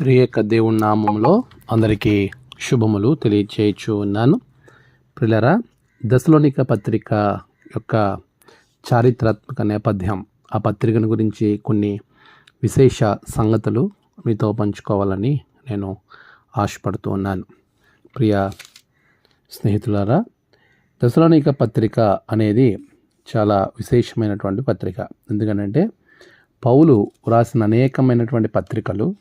త్రియేక దేవుని నామంలో అందరికీ శుభములు తెలియచేయచ్చు ఉన్నాను. ప్రిలరా దశలోనిక పత్రిక యొక్క చారిత్రాత్మక నేపథ్యం ఆ పత్రికను గురించి కొన్ని విశేష సంగతులు మీతో పంచుకోవాలని నేను ఆశపడుతూ ఉన్నాను. ప్రియ స్నేహితులారా దశలోనిక పత్రిక అనేది చాలా విశేషమైనటువంటి పత్రిక. ఎందుకంటే పౌలు వ్రాసిన అనేకమైనటువంటి పత్రికలు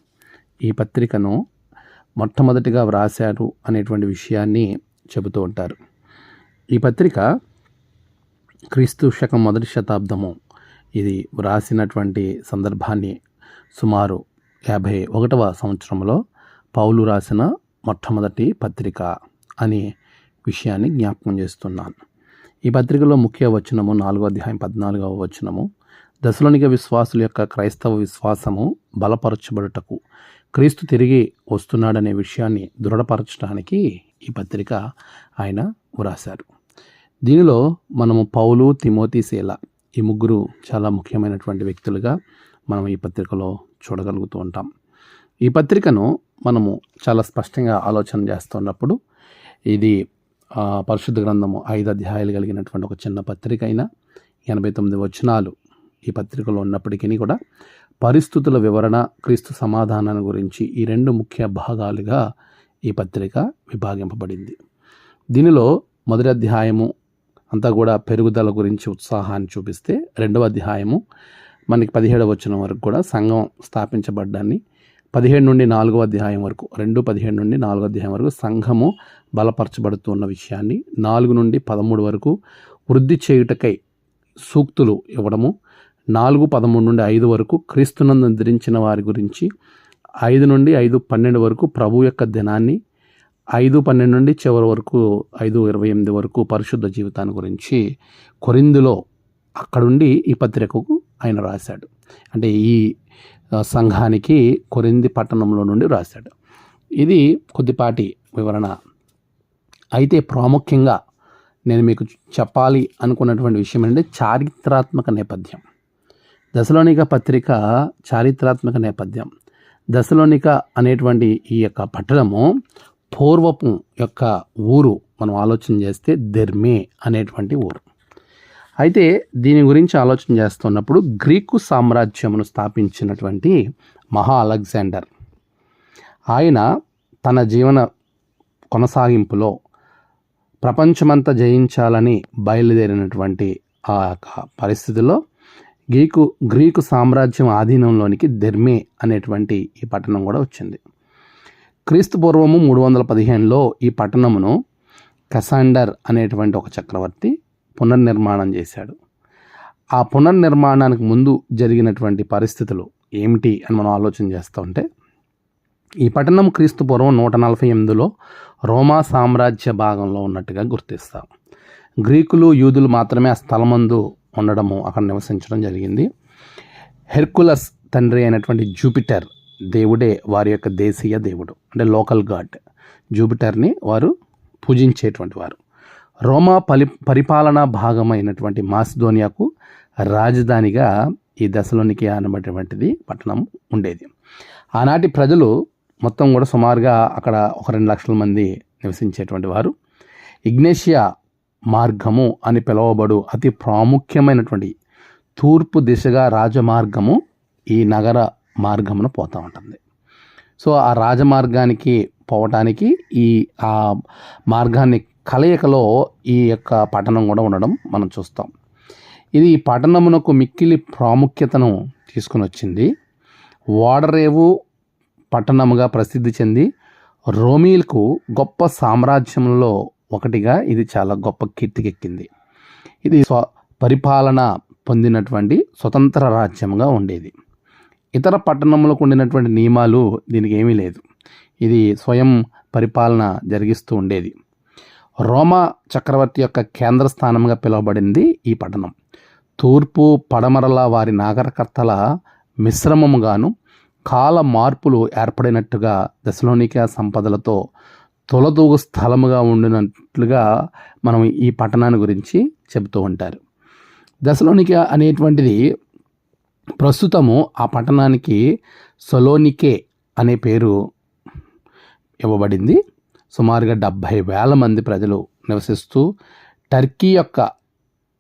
ఈ పత్రికను మొట్టమొదటిగా వ్రాశారు అనేటువంటి విషయాన్ని చెబుతూ ఉంటారు. ఈ పత్రిక క్రీస్తు శకం మొదటి శతాబ్దము. ఇది వ్రాసినటువంటి సందర్భాన్ని సుమారు యాభై ఒకటవ సంవత్సరంలో పౌలు రాసిన మొట్టమొదటి పత్రిక అనే విషయాన్ని జ్ఞాపకం చేస్తున్నాను. ఈ పత్రికలో ముఖ్య వచనము నాలుగో అధ్యాయం పద్నాలుగవ వచనము. దశలోనిక విశ్వాసుల యొక్క క్రైస్తవ విశ్వాసము బలపరచబడుటకు క్రీస్తు తిరిగి వస్తున్నాడనే విషయాన్ని దృఢపరచడానికి ఈ పత్రిక ఆయన వ్రాశారు. దీనిలో మనము పౌలు తిమోతి శీల ఈ ముగ్గురు చాలా ముఖ్యమైనటువంటి వ్యక్తులుగా మనం ఈ పత్రికలో చూడగలుగుతూ ఉంటాం. ఈ పత్రికను మనము చాలా స్పష్టంగా ఆలోచన చేస్తున్నప్పుడు ఇది పరిశుద్ధ గ్రంథము ఐదు అధ్యాయాలు కలిగినటువంటి ఒక చిన్న పత్రిక అయినా ఎనభై తొమ్మిది వచనాలు ఈ పత్రికలో ఉన్నప్పటికీ కూడా పరిస్థితుల వివరణ క్రీస్తు సమాధానాన్ని గురించి ఈ రెండు ముఖ్య భాగాలుగా ఈ పత్రిక విభాగింపబడింది. దీనిలో మొదటి అధ్యాయము అంతా కూడా పెరుగుదల గురించి ఉత్సాహాన్ని చూపిస్తే రెండవ అధ్యాయము మనకి పదిహేడవ వచ్చిన వరకు కూడా సంఘం స్థాపించబడ్డాన్ని పదిహేడు నుండి నాలుగవ అధ్యాయం వరకు రెండు పదిహేడు నుండి నాలుగో అధ్యాయం వరకు సంఘము బలపరచబడుతున్న విషయాన్ని నాలుగు నుండి పదమూడు వరకు వృద్ధి చేయుటకై సూక్తులు ఇవ్వడము నాలుగు పదమూడు నుండి ఐదు వరకు క్రీస్తునందు ధరించిన వారి గురించి ఐదు నుండి ఐదు పన్నెండు వరకు ప్రభు యొక్క దినాన్ని ఐదు పన్నెండు నుండి చివరి వరకు ఐదు ఇరవై ఎనిమిది వరకు పరిశుద్ధ జీవితాన్ని గురించి కొరిందులో అక్కడుండి ఈ పత్రికకు ఆయన రాశాడు. అంటే ఈ సంఘానికి కొరింది పట్టణంలో నుండి రాశాడు. ఇది కొద్దిపాటి వివరణ. అయితే ప్రాముఖ్యంగా నేను మీకు చెప్పాలి అనుకున్నటువంటి విషయం ఏంటంటే చారిత్రాత్మక నేపథ్యం. దశలోనిక పత్రిక చారిత్రాత్మక నేపథ్యం. దశలోనిక అనేటువంటి ఈ యొక్క పట్టణము పూర్వపు యొక్క ఊరు మనం ఆలోచన చేస్తే దెర్మే అనేటువంటి ఊరు. అయితే దీని గురించి ఆలోచన చేస్తున్నప్పుడు గ్రీకు సామ్రాజ్యమును స్థాపించినటువంటి మహా అలెగ్జాండర్. ఆయన తన జీవన కొనసాగింపులో ప్రపంచమంతా జయించాలని బయలుదేరినటువంటి ఆ యొక్క పరిస్థితిలో గ్రీకు గ్రీకు సామ్రాజ్యం ఆధీనంలోనికి దెర్మే అనేటువంటి ఈ పట్టణం కూడా వచ్చింది. క్రీస్తు పూర్వము మూడు వందల పదిహేనులో ఈ పట్టణమును కసాండర్ అనేటువంటి ఒక చక్రవర్తి పునర్నిర్మాణం చేశాడు. ఆ పునర్నిర్మాణానికి ముందు జరిగినటువంటి పరిస్థితులు ఏమిటి అని మనం ఆలోచన చేస్తూ ఉంటే ఈ పట్టణం క్రీస్తు పూర్వం నూట నలభై ఎనిమిదిలో రోమా సామ్రాజ్య భాగంలో ఉన్నట్టుగా గుర్తిస్తాం. గ్రీకులు యూదులు మాత్రమే ఆ స్థలమందు ఉండడము అక్కడ నివసించడం జరిగింది. హెర్కులస్ తండ్రి అయినటువంటి జూపిటర్ దేవుడే వారి యొక్క దేశీయ దేవుడు అంటే లోకల్ గాడ్. జూపిటర్ని వారు పూజించేటువంటి వారు. రోమా పలి పరిపాలనా భాగమైనటువంటి మాస్దోనియాకు రాజధానిగా ఈ దశలోనికి అనబడేటువంటిది పట్టణం ఉండేది. ఆనాటి ప్రజలు మొత్తం కూడా సుమారుగా అక్కడ ఒక రెండు లక్షల మంది నివసించేటువంటి వారు. ఇగ్నేషియా మార్గము అని పిలువబడు అతి ప్రాముఖ్యమైనటువంటి తూర్పు దిశగా రాజమార్గము ఈ నగర మార్గమున పోతూ ఉంటుంది. సో ఆ రాజమార్గానికి పోవటానికి ఈ ఆ మార్గాన్ని కలయికలో ఈ యొక్క పట్టణం కూడా ఉండడం మనం చూస్తాం. ఇది ఈ పట్టణమునకు మిక్కిలి ప్రాముఖ్యతను తీసుకుని వచ్చింది. ఓడరేవు పట్టణముగా ప్రసిద్ధి చెంది రోమీలకు గొప్ప సామ్రాజ్యంలో ఒకటిగా ఇది చాలా గొప్ప కీర్తికెక్కింది ఇది స్వ పరిపాలన పొందినటువంటి స్వతంత్ర రాజ్యంగా ఉండేది. ఇతర పట్టణములకు ఉండినటువంటి నియమాలు దీనికి ఏమీ లేదు. ఇది స్వయం పరిపాలన జరిగిస్తూ ఉండేది. రోమా చక్రవర్తి యొక్క కేంద్ర స్థానంగా పిలువబడింది ఈ పట్టణం. తూర్పు పడమరల వారి నాగరకర్తల మిశ్రమముగాను కాల మార్పులు ఏర్పడినట్టుగా దశలోనిక సంపదలతో తొలతూగు స్థలముగా ఉండినట్లుగా మనం ఈ పట్టణాన్ని గురించి చెబుతూ ఉంటారు. దశలోనిక అనేటువంటిది ప్రస్తుతము ఆ పట్టణానికి సొలోనికే అనే పేరు ఇవ్వబడింది. సుమారుగా డెబ్భై వేల మంది ప్రజలు నివసిస్తూ టర్కీ యొక్క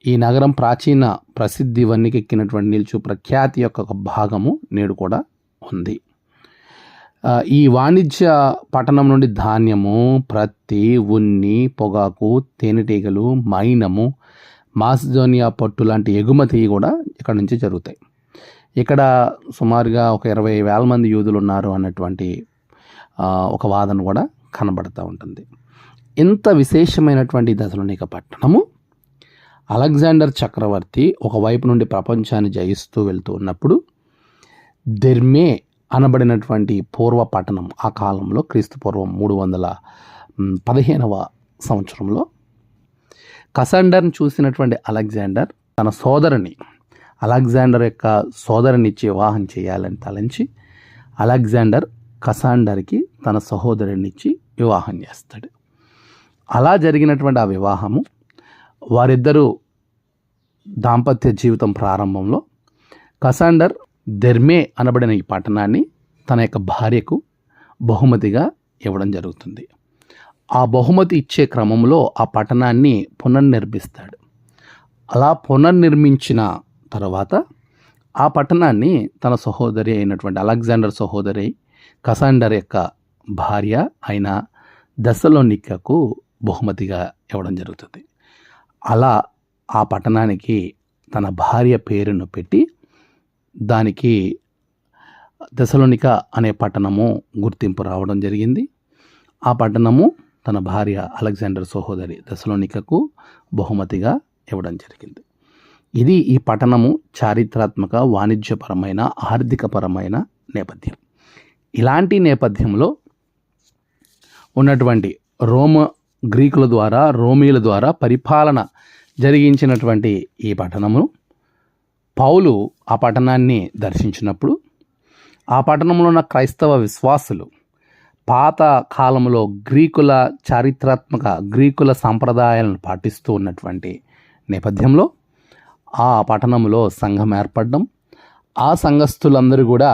ఈ నగరం ప్రాచీన ప్రసిద్ధి వన్నెకెక్కినటువంటి నిలుచు ప్రఖ్యాతి యొక్క ఒక భాగము నేడు కూడా ఉంది. ఈ వాణిజ్య పట్టణం నుండి ధాన్యము ప్రత్తి ఉన్ని పొగాకు తేనెటీగలు మైనము మాస్జోనియా పట్టు లాంటి ఎగుమతి కూడా ఇక్కడ నుంచి జరుగుతాయి. ఇక్కడ సుమారుగా ఒక ఇరవై వేల మంది యూదులు ఉన్నారు అన్నటువంటి ఒక వాదన కూడా కనబడుతూ ఉంటుంది. ఇంత విశేషమైనటువంటి దశలోనిక పట్టణము అలెగ్జాండర్ చక్రవర్తి ఒకవైపు నుండి ప్రపంచాన్ని జయిస్తూ వెళ్తూ ఉన్నప్పుడు దెర్మే అనబడినటువంటి పూర్వ పట్టణం ఆ కాలంలో క్రీస్తుపూర్వం మూడు వందల పదిహేనవ సంవత్సరంలో కసాండర్ని చూసినటువంటి అలెగ్జాండర్ తన సోదరుని అలెగ్జాండర్ యొక్క సోదరునిచ్చి వివాహం చేయాలని తలంచి అలెగ్జాండర్ కసాండర్కి తన సహోదరునిచ్చి వివాహం చేస్తాడు. అలా జరిగినటువంటి ఆ వివాహము వారిద్దరూ దాంపత్య జీవితం ప్రారంభంలో కసాండర్ దెర్మే అనబడిన ఈ పట్టణాన్ని తన యొక్క భార్యకు బహుమతిగా ఇవ్వడం జరుగుతుంది. ఆ బహుమతి ఇచ్చే క్రమంలో ఆ పట్టణాన్ని పునర్నిర్మిస్తాడు. అలా పునర్నిర్మించిన తర్వాత ఆ పట్టణాన్ని తన సహోదరి అయినటువంటి అలెగ్జాండర్ సహోదరి కసాండర్ యొక్క భార్య అయిన దశలోనిక్కకు బహుమతిగా ఇవ్వడం జరుగుతుంది. అలా ఆ పట్టణానికి తన భార్య పేరును పెట్టి దానికి దశలోనిక అనే పట్టణము గుర్తింపు రావడం జరిగింది. ఆ పట్టణము తన భార్య అలెగ్జాండర్ సహోదరి దశలోనికకు బహుమతిగా ఇవ్వడం జరిగింది. ఇది ఈ పట్టణము చారిత్రాత్మక వాణిజ్యపరమైన ఆర్థికపరమైన నేపథ్యం. ఇలాంటి నేపథ్యంలో ఉన్నటువంటి రోమ గ్రీకుల ద్వారా రోమీల ద్వారా పరిపాలన జరిగించినటువంటి ఈ పట్టణమును పౌలు ఆ పట్టణాన్ని దర్శించినప్పుడు ఆ పట్టణంలో ఉన్న క్రైస్తవ విశ్వాసులు పాత కాలంలో గ్రీకుల చారిత్రాత్మక గ్రీకుల సాంప్రదాయాలను పాటిస్తూ ఉన్నటువంటి నేపథ్యంలో ఆ పట్టణంలో సంఘం ఏర్పడడం ఆ సంఘస్థులందరూ కూడా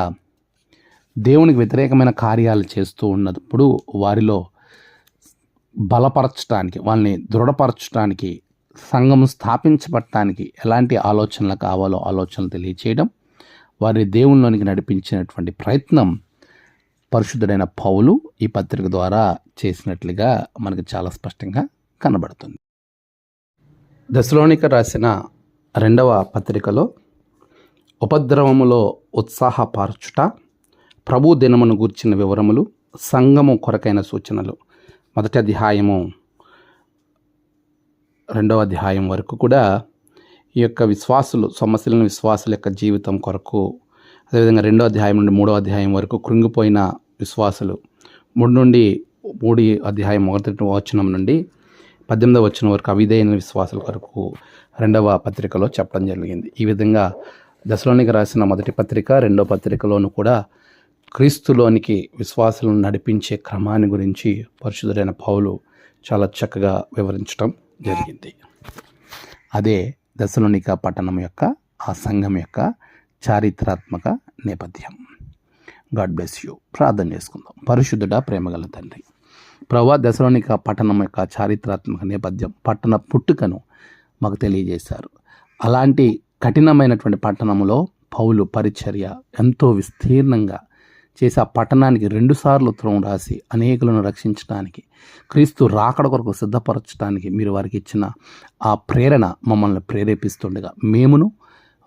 దేవునికి వ్యతిరేకమైన కార్యాలు చేస్తూ ఉన్నప్పుడు వారిలో బలపరచడానికి వాళ్ళని దృఢపరచడానికి సంఘం స్థాపించబడటానికి ఎలాంటి ఆలోచనలు కావాలో ఆలోచనలు తెలియచేయడం వారి దేవునిలోనికి నడిపించినటువంటి ప్రయత్నం పరిశుద్ధుడైన పౌలు ఈ పత్రిక ద్వారా చేసినట్లుగా మనకు చాలా స్పష్టంగా కనబడుతుంది. దశలోనిక రాసిన రెండవ పత్రికలో ఉపద్రవములో ఉత్సాహపరచుట ప్రభు దినమును గూర్చిన వివరములు సంఘము కొరకైన సూచనలు. మొదటి అధ్యాయము రెండవ అధ్యాయం వరకు కూడా ఈ యొక్క విశ్వాసులు సమస్యలను విశ్వాసుల యొక్క జీవితం కొరకు అదేవిధంగా రెండో అధ్యాయం నుండి మూడో అధ్యాయం వరకు కృంగిపోయిన విశ్వాసులు. మూడు నుండి మూడు అధ్యాయం మొదటి వచనం నుండి పద్దెనిమిదవ వచనం వరకు అవిధేయన విశ్వాసుల కొరకు రెండవ పత్రికలో చెప్పడం జరిగింది. ఈ విధంగా దశలోనికి రాసిన మొదటి పత్రిక రెండో పత్రికలోను కూడా క్రీస్తులోనికి విశ్వాసులను నడిపించే క్రమాన్ని గురించి పరిశుద్ధుడైన పౌలు చాలా చక్కగా వివరించడం జరిగింది. అదే దశలోనిక పట్టణం యొక్క ఆ సంఘం యొక్క చారిత్రాత్మక నేపథ్యం. God bless you. ప్రార్థన చేసుకుందాం. పరిశుద్ధుడ ప్రేమగల తండ్రి ప్రభా దశలోనిక పట్టణం యొక్క చారిత్రాత్మక నేపథ్యం పట్టణ పుట్టుకను మాకు తెలియజేశారు. అలాంటి కఠినమైనటువంటి పట్టణంలో పౌలు పరిచర్య ఎంతో విస్తీర్ణంగా చేసి ఆ పట్టణానికి రెండుసార్లు ఉత్తరం రాసి అనేకులను రక్షించడానికి క్రీస్తు రాకడ కొరకు సిద్ధపరచడానికి మీరు వారికి ఇచ్చిన ఆ ప్రేరణ మమ్మల్ని ప్రేరేపిస్తుండగా. మేమును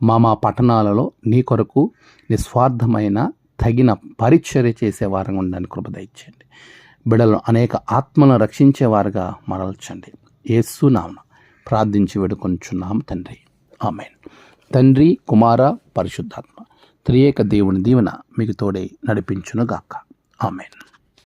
మా మా పట్టణాలలో నీ కొరకు నిస్వార్థమైన తగిన పరిచర్య చేసే వారంగా ఉండడానికి కృపద ఇచ్చండి బిడలను అనేక ఆత్మలను రక్షించేవారుగా మరల్చండి. ఏసునామను ప్రార్థించి వేడుకొంచున్నాం తండ్రి. ఆమెన్. తండ్రి కుమార పరిశుద్ధాత్మ. త్రియేక దేవుని దీవెన మీకు తోడై నడిపించునుగాక. ఆమెన్.